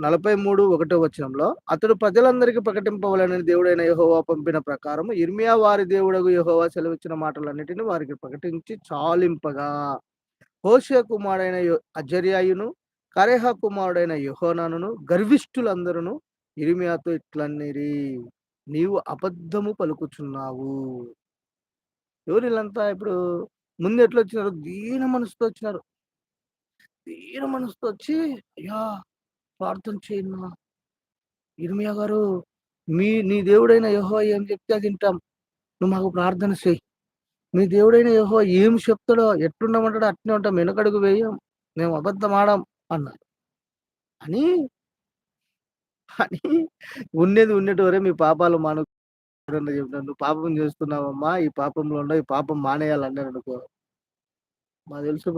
నలభై మూడు ఒకటో వచనంలో అతడు ప్రజలందరికీ ప్రకటింపవలనని దేవుడైన యహోవా పంపిన ప్రకారం ఇర్మియా వారి దేవుడకు యహోవా సెలవిచ్చిన మాటలన్నిటిని వారికి ప్రకటించి చాలింపగా. హోషే కుమారుడైన అజర్యాయును కరేహ కుమారుడైన యహోనాను గర్విష్ఠులందరూ ఇరిమియాతో ఇట్లన్నిరి నీవు అబద్ధము పలుకుచున్నావు. ఎవరు వీళ్ళంతా ఇప్పుడు ముందు ఎట్లా వచ్చినారు దీన మనసుతో వచ్చినారు. దీన మనసుతో వచ్చి అయ్యా ప్రార్థన చేయమ్మా ఇర్మియా గారు మీ నీ దేవుడైన యహో ఏం చెప్తే అది వింటాం. నువ్వు మాకు ప్రార్థన చేయి. మీ దేవుడైన యహో ఏం చెప్తాడో ఎట్లుండమంటాడో అట్నే ఉంటాం. వెనకడుగు వేయం. మేము అబద్ధం ఆడాం అన్నారు. అని అని ఉండేది ఉన్నట్టు వరే మీ పాపాలు మాను చెప్తాను నువ్వు పాపం చేస్తున్నావమ్మా ఈ పాపంలో ఉండవు ఈ పాపం మానేయాలన్నారు అనుకో. మా తెలుసు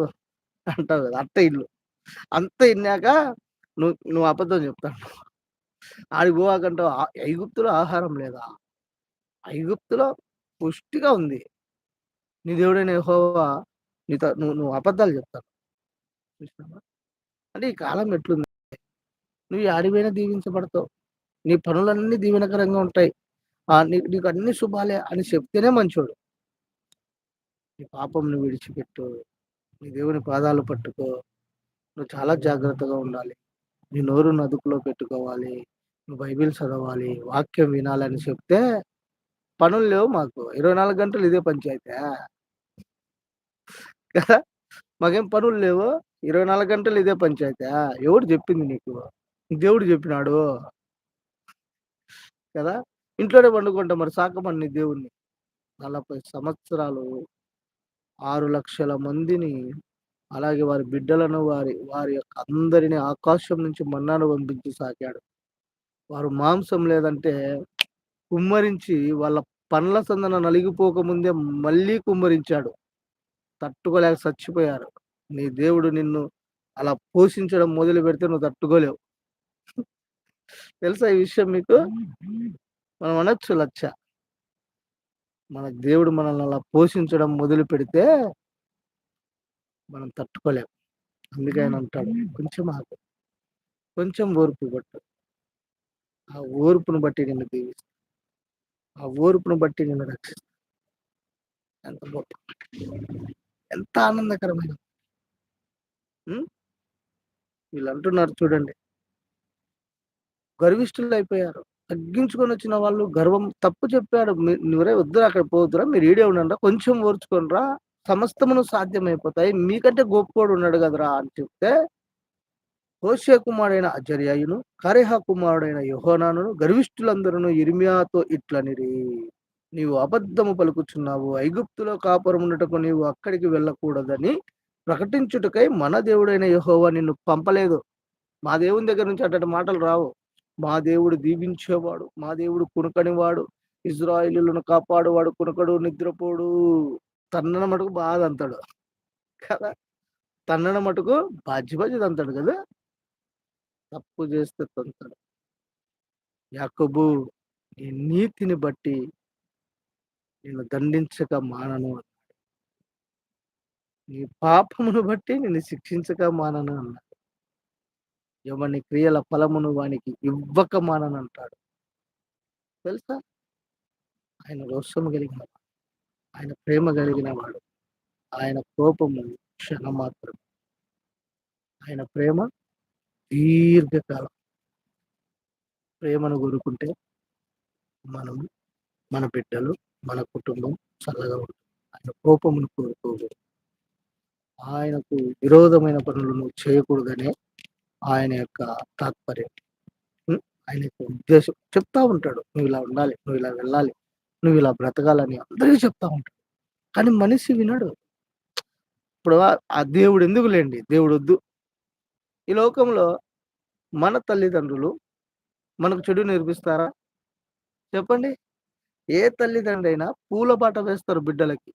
అంటారు కదా అత్త ఇల్లు. అంత ఇన్నాక నువ్వు నువ్వు అబద్ధం చెప్తాను. ఆడికి పోవాకంటే "ఆ- ఐగుప్తులో ఆహారం లేదా? ఐగుప్తులో పుష్టిగా ఉంది. నీ దేవుడైన హోవా నీతో నువ్వు నువ్వు అబద్ధాలు చెప్తాను. అంటే ఈ కాలం ఎట్లుంది? నువ్వు ఆడిపోయినా దీవించబడతావు. నీ పనులన్నీ దీవెనకరంగా ఉంటాయి. ఆ నీకు అన్ని శుభాలే అని చెప్తేనే మంచోడు. నీ పాపం నువ్వు విడిచిపెట్టు. నీ దేవుని పాదాలు పట్టుకో. నువ్వు చాలా జాగ్రత్తగా ఉండాలి. నీ నోరు నదుపులో పెట్టుకోవాలి. నువ్వు బైబిల్ చదవాలి వాక్యం వినాలని చెప్తే పనులు లేవు మాకు. ఇరవై నాలుగు గంటలు ఇదే పంచాయితీ. కదా? మాకేం పనులు లేవు. ఇరవై నాలుగు గంటలు ఇదే పంచాయితీ. ఎవడు చెప్పింది నీకు? దేవుడు చెప్పినాడు. కదా? ఇంట్లోనే పండుకుంటాం మరి సాకమని దేవుణ్ణి. నలభై సంవత్సరాలు ఆరు లక్షల మందిని అలాగే వారి బిడ్డలను వారి వారి యొక్క అందరిని ఆకాశం నుంచి మన్నాను పంపించి సాకాడు వారు మాంసం లేదంటే కుమ్మరించి వాళ్ళ పండ్ల సందన నలిగిపోక ముందే మళ్ళీ కుమ్మరించాడు. తట్టుకోలేక చచ్చిపోయారు. నీ దేవుడు నిన్ను అలా పోషించడం మొదలు పెడితే నువ్వు తట్టుకోలేవు. తెలుసా ఈ విషయం మీకు? మనం అనొచ్చు లచ్చ. మన దేవుడు మనల్ని అలా పోషించడం మొదలు పెడితే మనం తట్టుకోలేం. అందుకే ఆయన అంటాడు కొంచెం ఆగు. కొంచెం ఓర్పు పట్టు. ఆ ఓర్పును బట్టి నిన్ను దీవిస్తా. ఆ ఓర్పును బట్టి నిన్ను రక్షిస్తా. ఎంత గొప్ప ఎంత ఆనందకరమైన? వీళ్ళు అంటున్నారు చూడండి. గర్విష్ఠులు అయిపోయారు. తగ్గించుకొని వచ్చిన వాళ్ళు గర్వం తప్పు చెప్పాడు మీ- నువ్వరే వద్దురా అక్కడ పోదురా మీరు ఈడే ఉండండి కొంచెం ఓర్చుకోనరా సమస్తమును సాధ్యమైపోతాయి. మీకంటే గొప్పోడు ఉన్నాడు కదరా అని చెప్తే హోషే కుమారుడైన అజర్యాయును కరేహ కుమారుడైన యోహోనాను గర్విష్ఠులందరూ ఇర్మియాతో ఇట్లనిరి నీవు అబద్ధము పలుకుచున్నావు. ఐగుప్తులో కాపురం ఉండటకు నీవు అక్కడికి వెళ్ళకూడదని ప్రకటించుటకై మన దేవుడైన యహోవా నిన్ను పంపలేదు. మా దేవుని దగ్గర నుంచి అటువంటి మాటలు రావు. మా దేవుడు దీవించేవాడు మా దేవుడు కునుకనివాడు. ఇజ్రాయిలులను కాపాడువాడు కునుకడు నిద్రపోడు. తన్నన మటుకు బాధ అంతాడు కదా? తన్నన మటుకు బాజి బాజి అంతాడు కదా? తప్పు చేస్తే తంతాడు. యాకబు నీ నీతిని బట్టి నేను దండించక మానను అన్నాడు. నీ పాపమును బట్టి నేను శిక్షించక మానను అన్నాడు. ఎవని క్రియల ఫలమును వానికి ఇవ్వక మానను అంటాడు. తెలుసా? ఆయన రోషం కలిగిన వాడు. ఆయన ప్రేమ కలిగిన వాడు. ఆయన కోపము క్షణం మాత్రం ఆయన ప్రేమ దీర్ఘకాలం. ప్రేమను కోరుకుంటే మనం మన బిడ్డలు మన కుటుంబం చల్లగా ఉంటుంది. ఆయన కోపమును కోరుకోకూడదు ఆయనకు విరోధమైన పనులను చేయకూడదనే ఆయన యొక్క తాత్పర్యం. ఆయన యొక్క ఉద్దేశం. చెప్తా ఉంటాడు. నువ్వు ఇలా ఉండాలి నువ్వు ఇలా వెళ్ళాలి నువ్వు ఇలా బ్రతకాలని అందరికీ చెప్తా ఉంటాడు. కానీ మనిషి వినడు. ఇప్పుడు ఆ- దేవుడు ఎందుకు లేండి దేవుడు వద్దు ఈ లోకంలో మన తల్లిదండ్రులు మనకు చెడు నేర్పిస్తారా? చెప్పండి. ఏ తల్లిదండ్రి అయినా పూల బాట వేస్తారు బిడ్డలకి.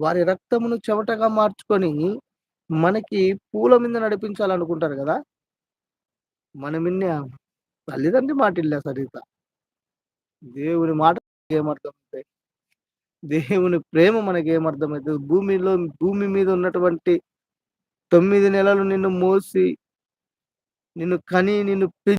వారి రక్తమును చెమటగా మార్చుకొని మనకి పూల మీద నడిపించాలనుకుంటారు కదా? మనమిన్న తల్లిదండ్రి మాట ఇల్లే సరిత దేవుని మాట ఏమర్థమవుతాయి? దేవుని ప్రేమ మనకి ఏమర్థమవుతుంది భూమిలో భూమి మీద ఉన్నటువంటి తొమ్మిది నెలలు నిన్ను మోసి నిన్ను కని నిన్ను